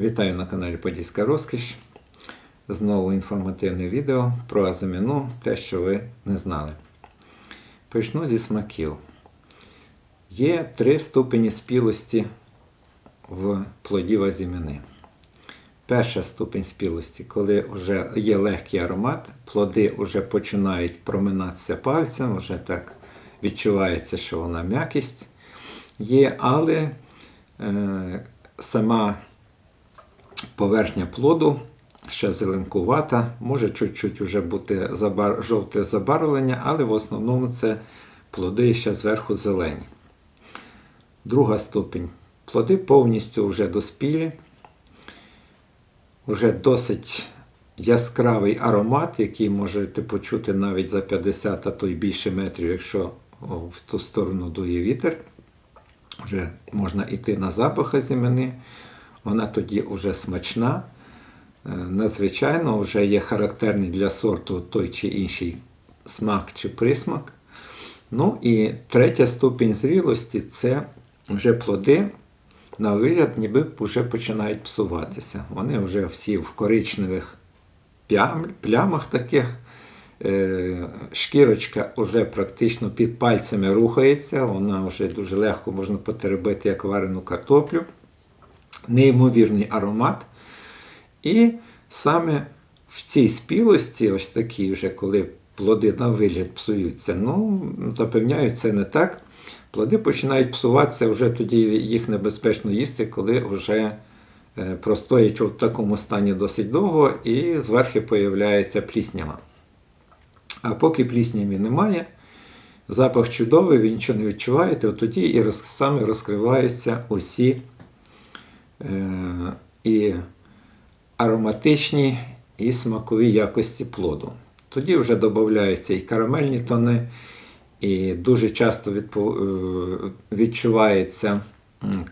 Вітаю на каналі Подільська Розкіш. Знову інформативне відео про азиміну, те, що ви не знали. Почну зі смаків. Є три ступені спілості в плодів азіміни. Перша ступень спілості, коли вже є легкий аромат, плоди вже починають проминатися пальцем, вже так відчувається, що вона м'якість є, але е, сама поверхня плоду ще зеленкувата, може чуть-чуть вже бути забар... жовте забарвлення, але в основному це плоди ще зверху зелені. Друга ступінь. Плоди повністю вже доспілі, вже досить яскравий аромат, який можете почути навіть за 50, а то й більше метрів, якщо в ту сторону дує вітер. Вже можна йти на запах азімини. Вона тоді вже смачна. Надзвичайно вже є характерний для сорту той чи інший смак чи присмак. Ну і третя ступінь зрілості це вже плоди, на вигляд, ніби вже починають псуватися. Вони вже всі в коричневих плям, плямах таких. Шкірочка вже практично під пальцями рухається, вона вже дуже легко можна потеребити як варену картоплю. Неймовірний аромат. І саме в цій спілості, ось такі вже, коли плоди на вигляд псуються, ну, запевняю, це не так. Плоди починають псуватися, вже тоді їх небезпечно їсти, коли вже простоять в такому стані досить довго і зверху появляється пліснява. А поки плісняві немає, запах чудовий, ви нічого не відчуваєте, от тоді і роз, саме розкриваються усі е, і ароматичні, і смакові якості плоду. Тоді вже додаються і карамельні тони, і дуже часто е, відчувається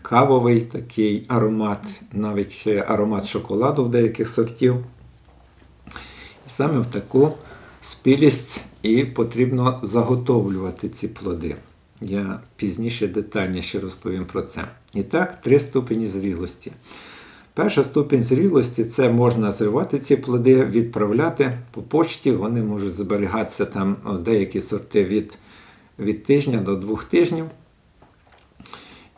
кавовий такий аромат, навіть аромат шоколаду в деяких сортів. Саме в таку спілість і потрібно заготовлювати ці плоди. Я пізніше детальніше розповім про це. І так, три ступені зрілості. Перша ступінь зрілості це можна зривати ці плоди, відправляти по почті. Вони можуть зберігатися там деякі сорти від, від тижня до двох тижнів.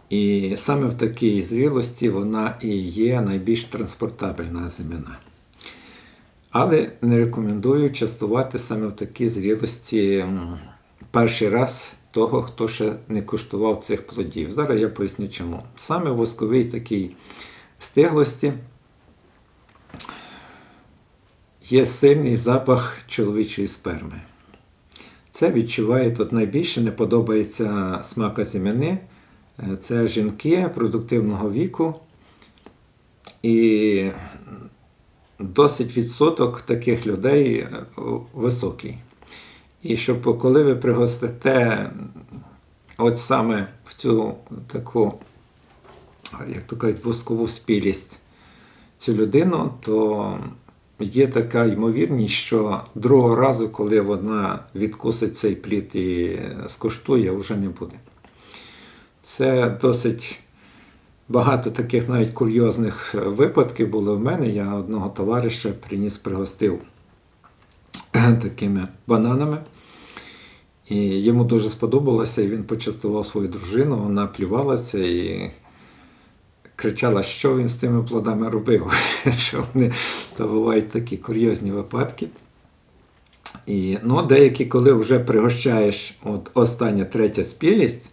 І саме в такій зрілості вона і є найбільш транспортабельна зимина. Але не рекомендую частувати саме в такій зрілості перший раз того, хто ще не куштував цих плодів. Зараз я поясню чому. Саме в восковій такій стиглості є сильний запах чоловічої сперми. Це відчуває тут найбільше, не подобається смака зім'яни. Це жінки продуктивного віку. І досить відсоток таких людей високий. І щоб коли ви пригостите от саме в цю таку, як то кажуть, воскову спілість цю людину, то є така ймовірність, що другого разу, коли вона відкусить цей плід і скуштує, вже не буде. Це досить багато таких навіть курйозних випадків було в мене. Я одного товариша приніс, пригостив такими бананами. І йому дуже сподобалося, і він почастував свою дружину, вона плювалася і кричала, що він з цими плодами робив. що вони, То бувають такі курйозні випадки. І, ну, Деякі, коли вже пригощаєш от остання третя спілість,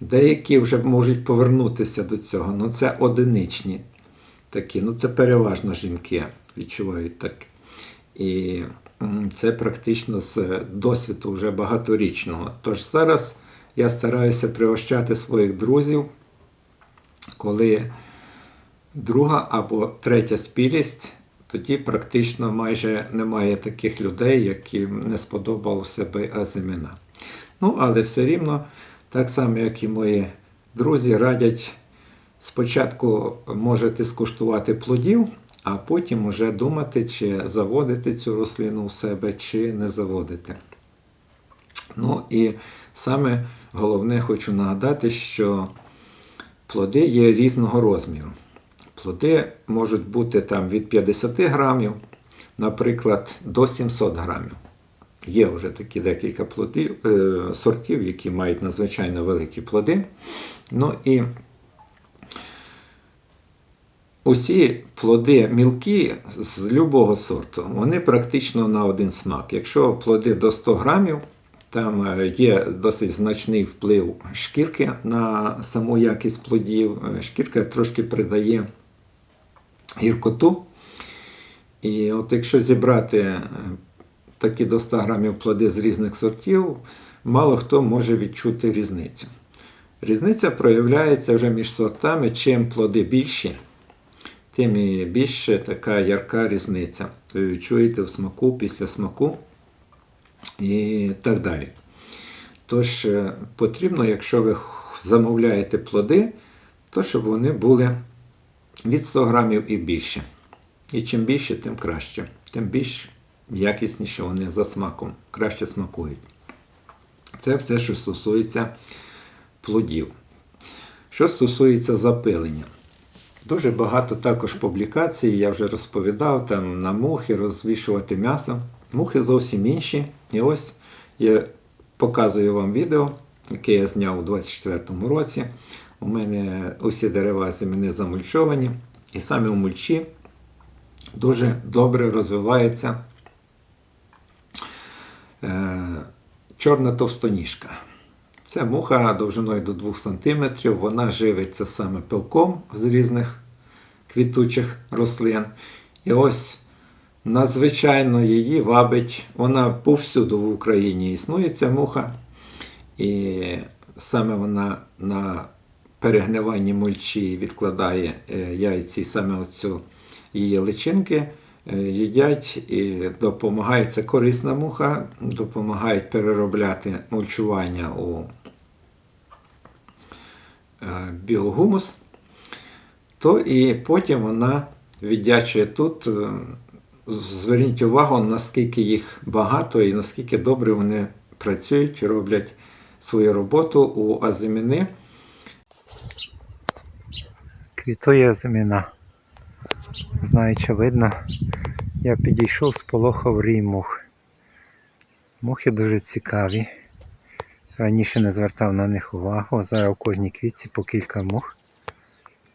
Деякі вже можуть повернутися до цього. Ну, це одиничні такі. Ну, це переважно жінки відчувають так. Це практично з досвіду вже багаторічного. Тож зараз я стараюся пригощати своїх друзів, коли друга або третя спілість, тоді практично майже немає таких людей, яким не сподобалося би азимина. Ну, але все рівно. Так само, як і мої друзі, радять спочатку можете скуштувати плодів, а потім вже думати, чи заводити цю рослину в себе, чи не заводити. Ну і саме головне хочу нагадати, що плоди є різного розміру. Плоди можуть бути там від 50 грамів, наприклад, до 700 грамів. Є вже такі декілька плодів, е, сортів, які мають надзвичайно великі плоди. Ну і усі плоди мілкі з любого сорту, вони практично на один смак. Якщо плоди до 100 грамів, там е, є досить значний вплив шкірки на саму якість плодів. Е, Шкірка трошки придає гіркоту. І от якщо зібрати е, такі до 100 грамів плоди з різних сортів, мало хто може відчути різницю. Різниця проявляється вже між сортами, чим плоди більші, тим і більше така ярка різниця. Ви відчуєте в смаку, після смаку і так далі. Тож е, потрібно, якщо ви замовляєте плоди, то щоб вони були від 100 грамів і більше. І чим більше, тим краще. Тим більш якісніше вони за смаком, краще смакують. Це все, що стосується плодів. Що стосується запилення. Дуже багато також публікацій, я вже розповідав, там на мухи розвішувати м'ясо. Мухи зовсім інші. І ось я показую вам відео, яке я зняв у 24-му році. У мене усі дерева землі замульчовані, і саме в мульчі дуже добре розвивається е, чорна товстоніжка. Це муха довжиною до 2 см, вона живиться саме пилком з різних квітучих рослин. І ось надзвичайно її вабить, вона повсюду в Україні існує ця муха. І саме вона на перегниванні мульчі відкладає е, яйці, саме оцю її личинки е, їдять і допомагають. Це корисна муха, допомагають переробляти мульчування у біогумус, то і потім вона віддячує тут. е, Зверніть увагу, наскільки їх багато і наскільки добре вони працюють, роблять свою роботу у азиміни. Квітує азиміна. Знаю, чи видно. Я підійшов, сполохав рій мух. Мухи дуже цікаві. Раніше не звертав на них увагу. Зараз у кожній квітці по кілька мух.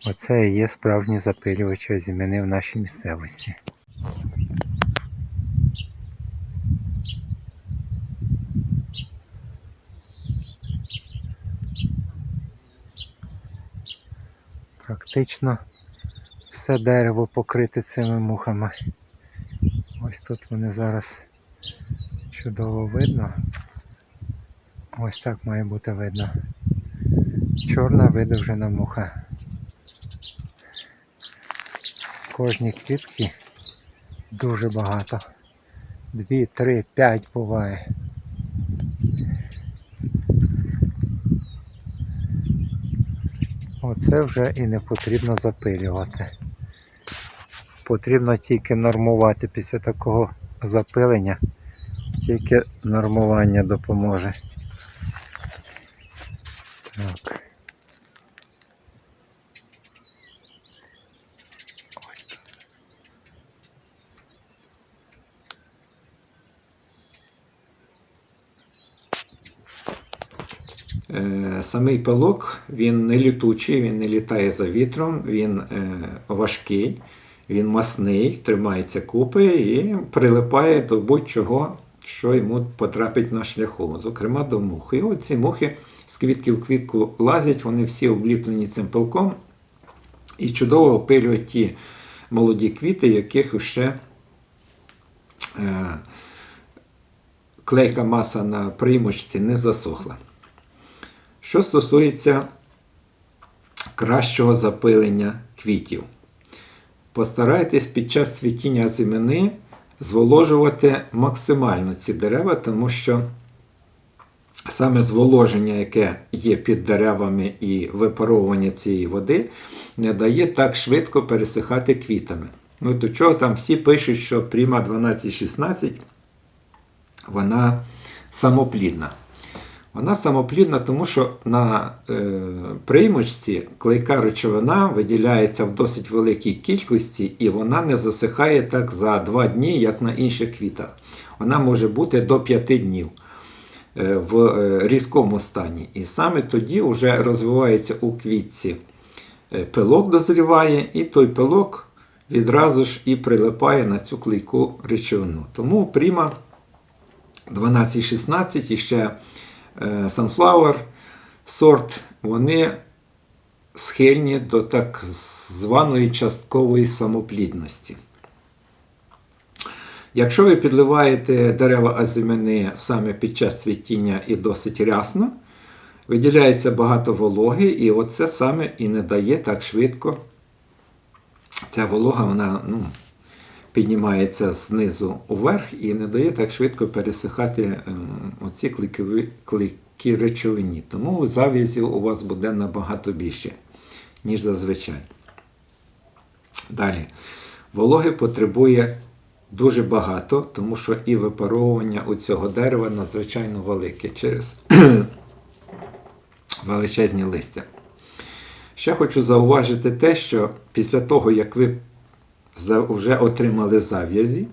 Оце і є справжні запилювачі азімини в нашій місцевості. Практично все дерево покрите цими мухами. Ось тут вони зараз чудово видно. Ось так має бути видно. Чорна видовжена муха. В кожній квітці дуже багато. Дві, три, п'ять буває. Оце вже і не потрібно запилювати. Потрібно тільки нормувати після такого запилення. Тільки нормування допоможе. Так. Е, Самий пилок він не літучий, він не літає за вітром, він е, важкий, він масний, тримається купи і прилипає до будь-чого, що йому потрапить на шляху, зокрема до мух. І оці мухи з квітки в квітку лазять, вони всі обліплені цим пилком і чудово опилюють ті молоді квіти, яких ще е, клейка маса на приймочці не засохла. Що стосується кращого запилення квітів, постарайтесь під час цвітіння зимини зволожувати максимально ці дерева, тому що саме зволоження, яке є під деревами і випаровування цієї води, не дає так швидко пересихати квітами. Ну, до чого там всі пишуть, що пріма 12-16 вона самоплідна. Вона самоплідна, тому що на е, приймочці клейка речовина виділяється в досить великій кількості, і вона не засихає так за 2 дні, як на інших квітах. Вона може бути до 5 днів е, в е, рідкому стані. І саме тоді вже розвивається у квітці е, пилок дозріває, і той пилок відразу ж і прилипає на цю клейку речовину. Тому пріма 12-16 і ще Sunflower сорт, вони схильні до так званої часткової самоплідності. Якщо ви підливаєте дерева азимени саме під час цвітіння і досить рясно, виділяється багато вологи, і оце саме і не дає так швидко. Ця волога вона ну, піднімається знизу уверх і не дає так швидко пересихати ем, оці клейкові, клейкі речовині. Тому завязів у вас буде набагато більше, ніж зазвичай. Далі. Вологи потребує дуже багато, тому що і випаровування у цього дерева надзвичайно велике через величезні листя. Ще хочу зауважити те, що після того, як ви вже отримали зав'язі,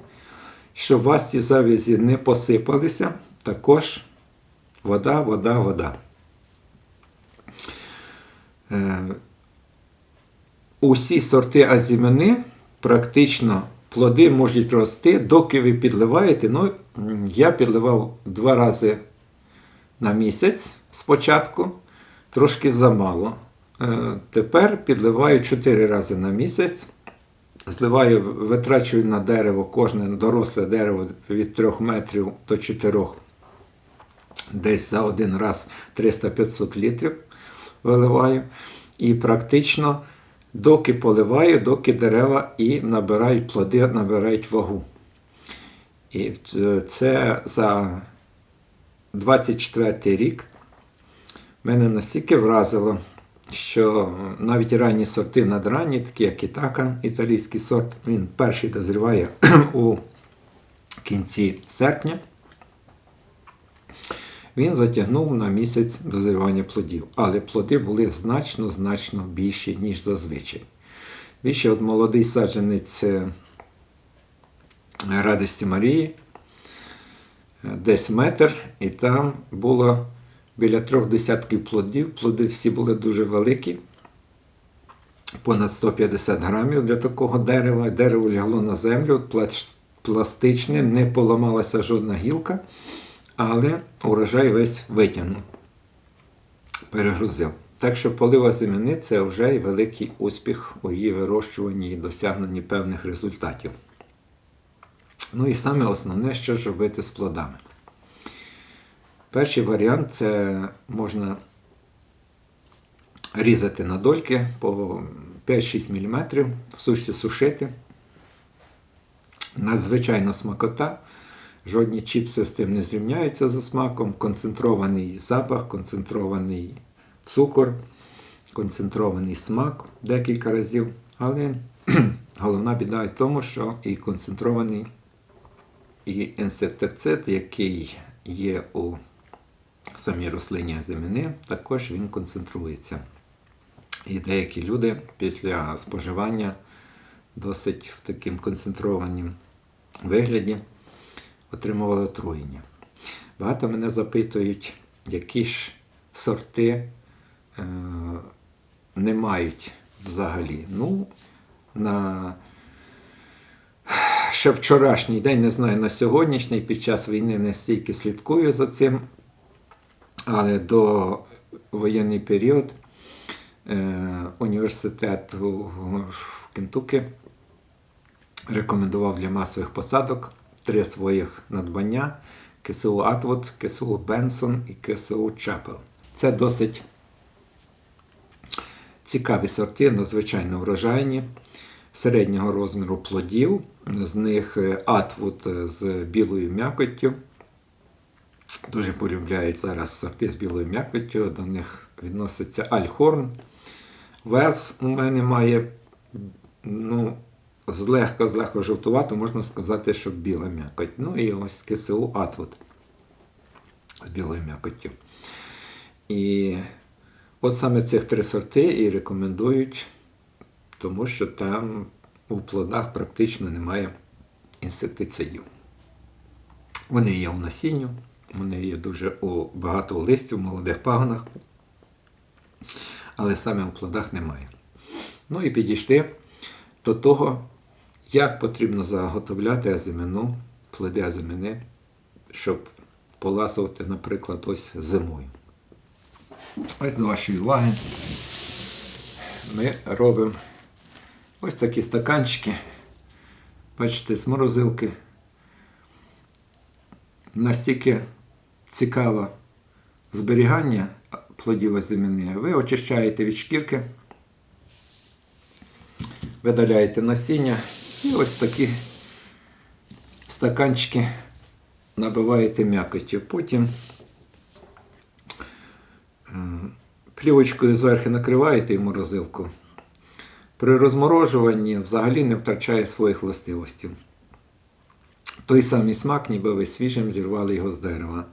щоб у вас ці зав'язі не посипалися, також вода, вода, вода. Е, Усі сорти азімени практично плоди можуть рости, доки ви підливаєте. Ну, я підливав два рази на місяць спочатку, трошки замало. Е, Тепер підливаю 4 рази на місяць. Зливаю, витрачую на дерево кожне доросле дерево від 3 метрів до 4, десь за один раз 300-500 літрів виливаю. І практично доки поливаю, доки дерева і набирають плоди, набирають вагу. І це за 24 рік мене настільки вразило, що навіть ранні сорти надранні, такі як Ітака, італійський сорт, він перший дозріває у кінці серпня. Він затягнув на місяць дозрівання плодів, але плоди були значно-значно більші, ніж зазвичай. Більше от молодий саджанець е, Радості Марії, е, десь метр, і там було біля трьох десятків плодів. Плоди всі були дуже великі, понад 150 грамів для такого дерева. Дерево лягло на землю, пластичне, не поламалася жодна гілка, але урожай весь витягнув, перегрузив. Так що полива земляни це вже й великий успіх у її вирощуванні і досягненні певних результатів. Ну і саме основне, що ж робити з плодами. Перший варіант це можна різати на дольки по 5-6 мм, в сушці сушити. Надзвичайно смакота. Жодні чіпси з тим не зрівняються за смаком. Концентрований запах, концентрований цукор, концентрований смак декілька разів. Але головна біда в тому, що і концентрований і інсектицид, який є у самій рослині азимини, також він концентрується. І деякі люди після споживання досить в таким концентрованім вигляді отримували отруєння. Багато мене запитують, які ж сорти е, не мають взагалі. Ну, на ще вчорашній день, не знаю, на сьогоднішній, під час війни не стільки слідкую за цим, але до воєнний період е, університет в Кентукі рекомендував для масових посадок три своїх надбання: КСУ Атвуд, КСУ Бенсон і КСУ Чапел. Це досить цікаві сорти, надзвичайно врожайні, середнього розміру плодів. З них Атвуд з білою м'якоттю. Дуже полюбляють зараз сорти з білою м'якоттю. До них відноситься Альхорн. Велс у мене має ну, злегка, злегка жовтувато, можна сказати, що біла м'якоть. Ну і ось КСУ Атвуд. з білою м'якоттю. І от саме цих три сорти і рекомендують, тому що там у плодах практично немає інсектицидів. Вони є у насінню, вони є дуже у, багато у в молодих пагонах, але саме у плодах немає. Ну і підійшли до того, як потрібно заготовляти азимину, плоди азимини, щоб поласувати, наприклад, ось зимою. Ось до вашої уваги. Ми робимо ось такі стаканчики. Бачите, з морозилки. Настільки цікаве зберігання плодів азимини. Ви очищаєте від шкірки, видаляєте насіння і ось такі стаканчики набиваєте м'якоттю. Потім е, плівочкою зверху накриваєте в морозилку. При розморожуванні взагалі не втрачає своїх властивостей. Той самий смак, ніби ви свіжим зірвали його з дерева.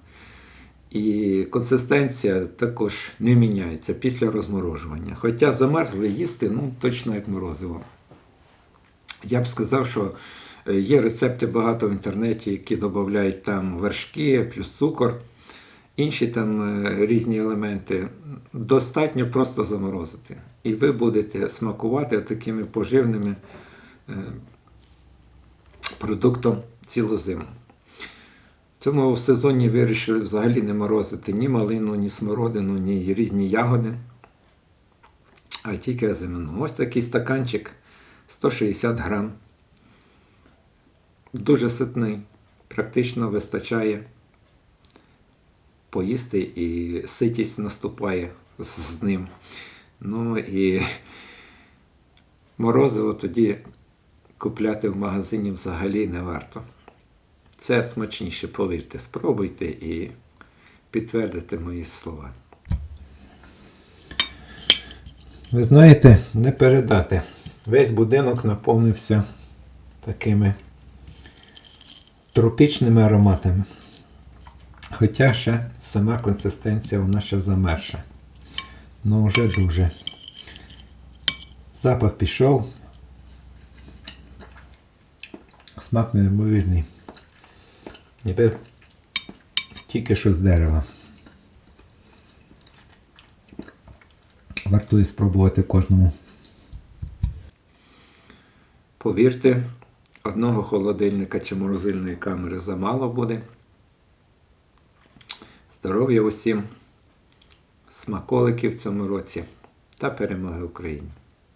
І консистенція також не міняється після розморожування. Хоча замерзли їсти, ну, точно як морозиво. Я б сказав, що е, є рецепти багато в інтернеті, які додають там вершки, плюс цукор, інші там е, різні елементи. Достатньо просто заморозити. І ви будете смакувати такими поживними е, продуктом цілу зиму. В цьому сезоні вирішили взагалі не морозити ні малину, ні смородину, ні різні ягоди, а тільки озимину. Ось такий стаканчик 160 грам. Дуже ситний, практично вистачає поїсти і ситість наступає з ним. Ну і морозиво тоді купляти в магазині взагалі не варто. Це смачніше, повірте, спробуйте і підтвердите мої слова. Ви знаєте, не передати. Весь будинок наповнився такими тропічними ароматами. Хоча ще сама консистенція вона ще замерша. Ну вже дуже. Запах пішов. Смак неймовірний. Ніби тільки що з дерева. Вартує спробувати кожному. Повірте, одного холодильника чи морозильної камери замало буде. Здоров'я усім, смаколиків в цьому році та перемоги Україні!